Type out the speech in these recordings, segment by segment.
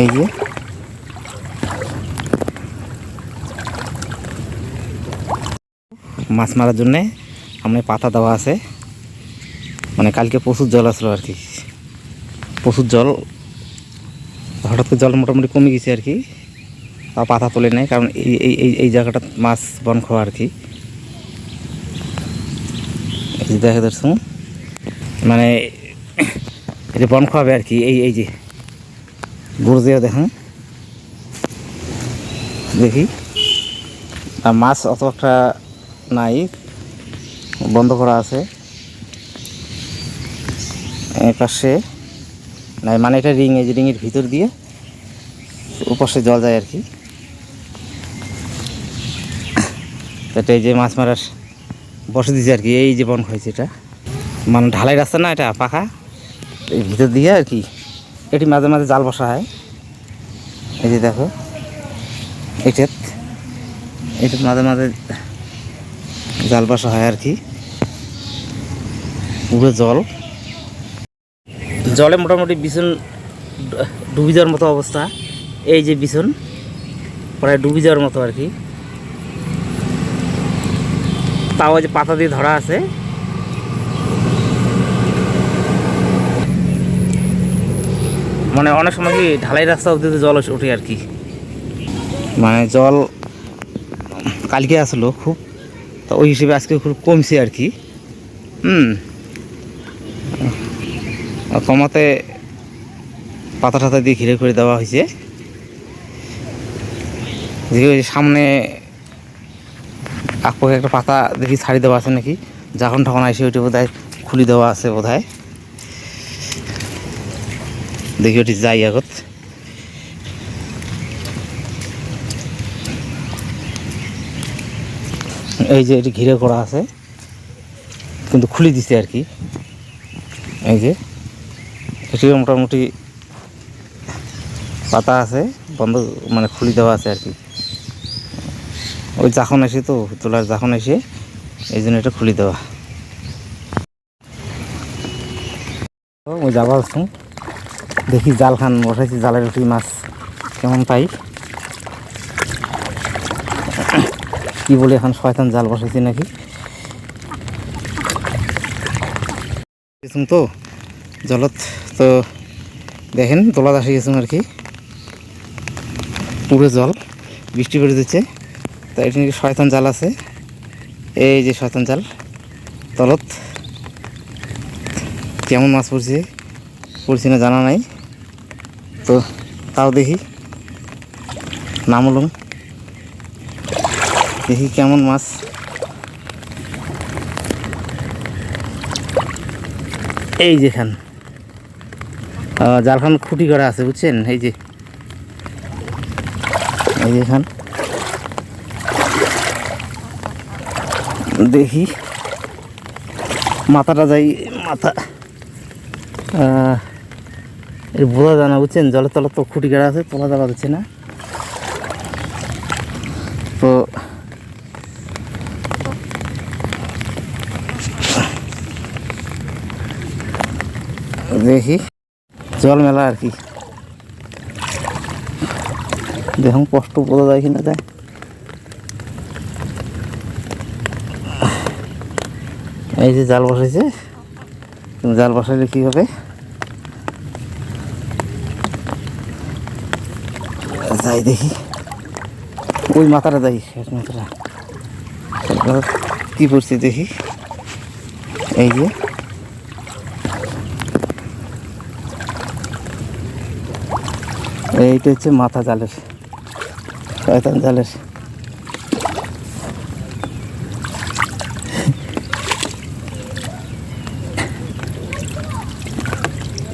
এই যে। মাছ মারার জন্যে আমরা পাতা দেওয়া আছে। মানে কালকে প্রচুর জল আসলো আর কি। প্রচুর জল। হঠাৎ করে জল মোটামুটি কমে গেছে আর কি। তা পাতা তোলে নেই কারণ এই এই এই জায়গাটা মাছ বন খাওয়া আর কি। দেখা যাচ্ছে মানে এটা বন খাওয়াবে আর কি, এই এই যে। গুরুজিয়া দেখুন। দেখি। আর মাছ অত একটা নাই, বন্ধ করা আছে। পাশে, নাই মানে এটা রিং, এই রিংয়ের ভিতর দিয়ে ওপাশে জল যায় আর কি। এটা এই যে মাছ মারার বসে দিয়েছে আর কি, এই যে বন হয়েছে এটা। মানে ঢালাই রাস্তা না এটা, পাখা। এই ভিতর দিয়ে আর কি। এটি মাঝে মাঝে জাল বসা হয়। এই যে দেখো, এটাত এটার মাঝে মাঝে জাল বসা হয় আর কি। পুরো জল। জলে মোটামুটি বিছুন ডুবে যাওয়ার মতো অবস্থা। এই যে বিছুন, প্রায় ডুবে যাওয়ার মতো আর কি। তাও যে পাতা দিয়ে ধরা আছে। মানে অনেক সময় কি ঢালাই রাস্তা অবধি তো জল ওঠে আর কি? মানে জল কালকে আসলো খুব, তো ওই হিসেবে আজকে খুব কমছে আর কি। হুম। কমাতে পাতা টাতা দিয়ে ঘিরে করে দেওয়া হয়েছে। সামনে আকপাকে একটা পাতা দেখি ছাড়ি দেওয়া আছে নাকি? যখন তখন আসে ওইটা বোধ হয় খুলি দেওয়া আছে বোধ হয় দেখি ওটি যাই আগত। এই যে এটি ঘিরে করা আছে, কিন্তু খুলে দিছে আর কি। এই যে এটিও মোটামুটি পাতা আছে, বন্ধ মানে খুলে দেওয়া আছে আর কি। ওই যখন এসে তো, তোলার যখন এসে, এই জন্য এটা খুলে দেওয়া। ওই যাবা দেখি জাল খান, বসাইছি জালের রুটি, মাছ কেমন পাই? কি বলে এখন, শয়তান জাল বসাইছি নাকি? তো, জলত, তো দেখেন তোলা আসে গেছুন আর কি। পুরো জল, বৃষ্টি পড়ে দিচ্ছে তো এটা নাকি শয়তান জাল আছে। এই যে শয়তান জাল, তলত কেমন মাছ পড়ছে পড়ছে না জানা নাই। তো তাও দেখি। নামলুম দেখি কেমন মাছ। এই যেখান জালখান খুঁটি করা আছে, বুঝছেন? এই যে। এই যেখান দেখি। মাথাটা যাই, মাথা। এই বোঝা যায় না বুঝছেন? জলের তলা তো খুঁটি কাটা আছে, তোলা যাওয়া যাচ্ছে না। তো দেখি, জল মেলা আর কি। দেখুন, কষ্ট বোঝা যায় কিনা যায়। এই যে জাল বসাইছে, জাল বসাইলে কি হবে? যাই দেখি। ওই মাথাটা যাই মাথাটা। কি করছি দেখি। এই যে। এইটা হচ্ছে মাথা জালের, শয়তান জালের।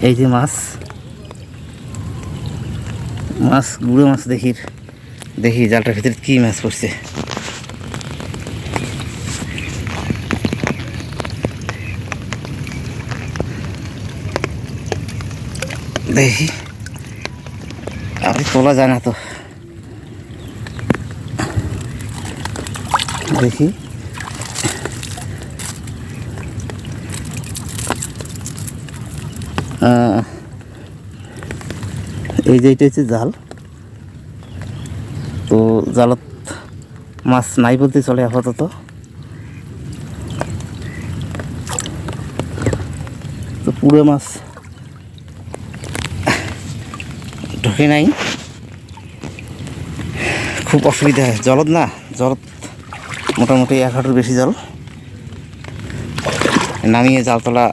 এই যে মাছ। মাছ গুঁড়ো মাছ দেখি দেখি জালটার ভিতরে কি মাছ পড়ছে। দেখি। আপনি তোলা যায় না তো। দেখি। আহ, এই যে এটা হচ্ছে জাল। তো জালত মাছ নাই বলতে চলে আপাতত। তো পুরো মাছ ঢোকে নাই। খুব অসুবিধা হয়। জলত না, জলত মোটামুটি এক হাঁটুর বেশি জল। নামিয়ে জাল তোলা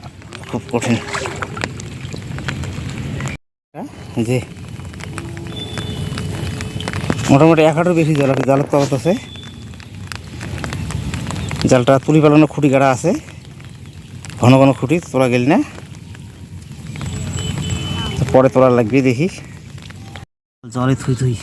খুব কঠিন। যে মোটামুটি এক বেশি জল আছে, জাল তলত আছে। জালটা তুলি পালানো খুঁটি গাড়া আছে। ঘন ঘন খুঁটি তোলা গেল না। পরে তোলা লাগবে দেখি। জলে থুই থুই।